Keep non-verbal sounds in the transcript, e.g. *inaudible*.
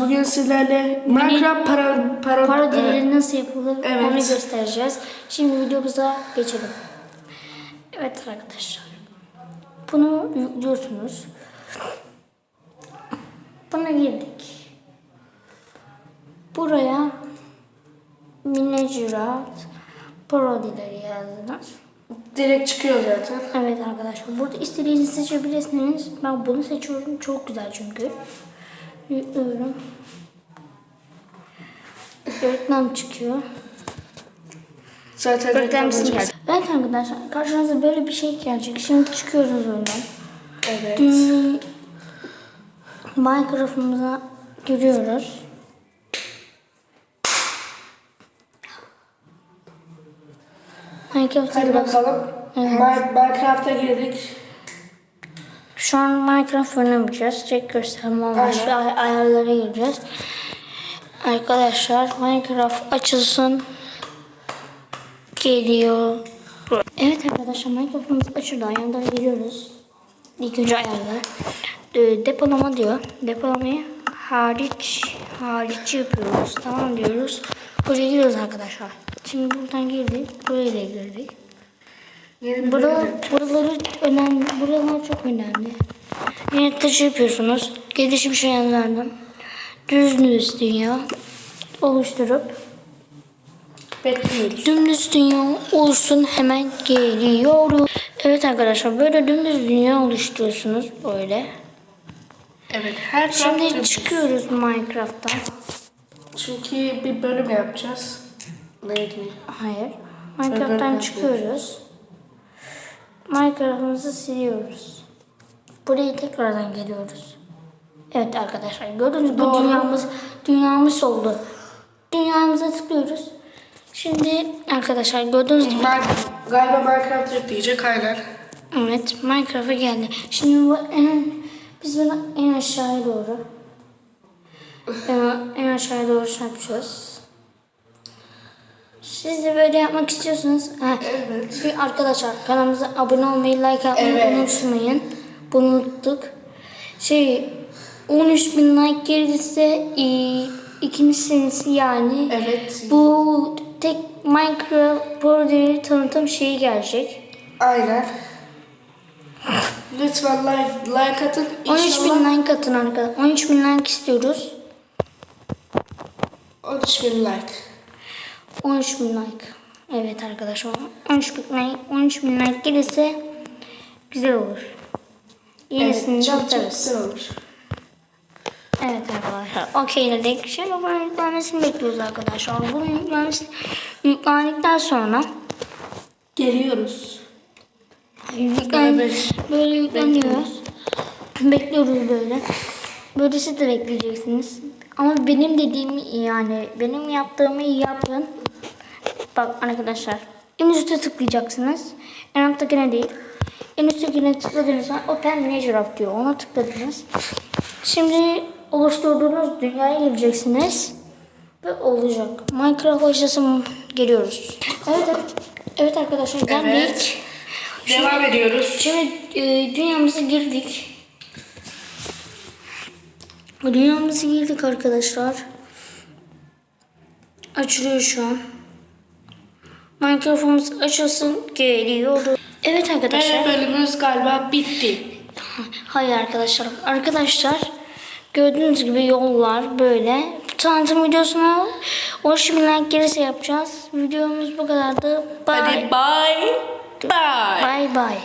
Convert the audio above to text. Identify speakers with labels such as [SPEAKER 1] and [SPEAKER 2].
[SPEAKER 1] Bugün sizlerle Minecraft para, para,
[SPEAKER 2] Parodileri nasıl yapılır
[SPEAKER 1] Evet.
[SPEAKER 2] onu göstereceğiz. Şimdi videomuza geçelim. Evet arkadaşlar. Bunu yüklüyorsunuz. Buna girdik. Buraya Minecraft parodileri yazdınız.
[SPEAKER 1] direkt çıkıyor zaten.
[SPEAKER 2] Evet arkadaşlar burada istediğinizi seçebilirsiniz. Ben bunu seçiyorum. Çok güzel çünkü. Yüklüyorum. Reklam çıkıyor.
[SPEAKER 1] Zaten
[SPEAKER 2] Reklam
[SPEAKER 1] olacak.
[SPEAKER 2] Evet arkadaşlar karşınıza böyle bir şey gelecek. Şimdi çıkıyoruz önden.
[SPEAKER 1] Evet.
[SPEAKER 2] Minecraft'ımıza giriyoruz. Minecraft'a
[SPEAKER 1] Hadi bakalım. Mi- Minecraft'a girdik.
[SPEAKER 2] Şu an Minecraft oynamayacağız. Tek gösterme amaçlı ay- ayarlara gireceğiz. Arkadaşlar Minecraft açılsın. Geliyor. Evet arkadaşlar Minecraft'ımız açıldı. Ayarlara giriyoruz. İlk önce ayarlar. E, depolama diyor. Depolamayı hariç hariç yapıyoruz. Tamam diyoruz. Buraya giriyoruz arkadaşlar. Şimdi buradan girdik. Buraya girdik.
[SPEAKER 1] Bölüm.
[SPEAKER 2] buraları önemli. Buralar çok önemli. Yönetici yapıyorsunuz. Gelişmiş ayarlardan. Düz dünya oluşturup
[SPEAKER 1] Bekliyoruz.
[SPEAKER 2] dümdüz dünya olsun hemen geliyorum. Evet arkadaşlar böyle dümdüz dünya oluşturuyorsunuz böyle.
[SPEAKER 1] Evet. Her
[SPEAKER 2] Şimdi
[SPEAKER 1] Şimdi
[SPEAKER 2] çıkıyoruz Minecraft'tan.
[SPEAKER 1] Çünkü bir bölüm yapacağız. Neydi?
[SPEAKER 2] Hayır. Minecraft'tan çıkıyoruz. Minecraft'ımızı siliyoruz. Buraya tekrardan geliyoruz. Evet arkadaşlar gördüğünüz gibi
[SPEAKER 1] Doğru.
[SPEAKER 2] dünyamız dünyamız oldu. Dünyamıza tıklıyoruz. Şimdi arkadaşlar gördüğünüz gibi
[SPEAKER 1] galiba Minecraft yükleyecek aynen.
[SPEAKER 2] evet Minecraft'a geldi. Şimdi bu en biz bunu en aşağıya doğru en, *laughs* en aşağıya doğru şey yapacağız. Siz de böyle yapmak istiyorsanız
[SPEAKER 1] Evet.
[SPEAKER 2] bir arkadaşlar kanalımıza abone olmayı, like atmayı
[SPEAKER 1] Evet.
[SPEAKER 2] unutmayın. Bunu unuttuk. Şey 13 bin like gelirse e, ikinci senesi yani
[SPEAKER 1] Evet.
[SPEAKER 2] bu tek Minecraft parodi tanıtım şeyi gelecek.
[SPEAKER 1] Aynen. Lütfen like, like atın.
[SPEAKER 2] 13
[SPEAKER 1] İnşallah
[SPEAKER 2] bin like atın arkadaşlar. 13 bin like istiyoruz.
[SPEAKER 1] 13 bin like.
[SPEAKER 2] 13 bin like. Evet arkadaşlar. 13 bin like, 13 bin like gelirse güzel olur. Yenisini
[SPEAKER 1] Evet, çok çok
[SPEAKER 2] atarız.
[SPEAKER 1] güzel olur.
[SPEAKER 2] Evet arkadaşlar. Okey dedik. Şimdi bunun yüklenmesini bekliyoruz arkadaşlar. Bunun yüklenmesi yüklendikten sonra
[SPEAKER 1] Geliyoruz.
[SPEAKER 2] yüklen, böyle yükleniyoruz. Bekliyoruz böyle. Böyle siz de bekleyeceksiniz. Ama benim dediğimi yani benim yaptığımı yapın. Bak arkadaşlar. En üstte tıklayacaksınız. En alttakine değil. En üsttekine tıkladığınız zaman Open Minecraft diyor. Ona tıkladınız. Şimdi oluşturduğunuz dünyaya gireceksiniz. Ve olacak. Minecraft başlasın geliyoruz. Evet, evet. Arkadaşlar geldik.
[SPEAKER 1] Evet. Devam ediyoruz.
[SPEAKER 2] Şimdi e, dünyamıza girdik. Dünyamıza girdik arkadaşlar. Açılıyor şu an. Minecraft'ımız açılsın geliyoruz. Evet arkadaşlar.
[SPEAKER 1] Ve bölümümüz galiba bitti.
[SPEAKER 2] Hayır arkadaşlar. Arkadaşlar gördüğünüz gibi yollar böyle. Tanıtım videosunu 13 bin like gerisi yapacağız. Videomuz bu kadardı. Bye.
[SPEAKER 1] Hadi bye. Bye.
[SPEAKER 2] Bye bye.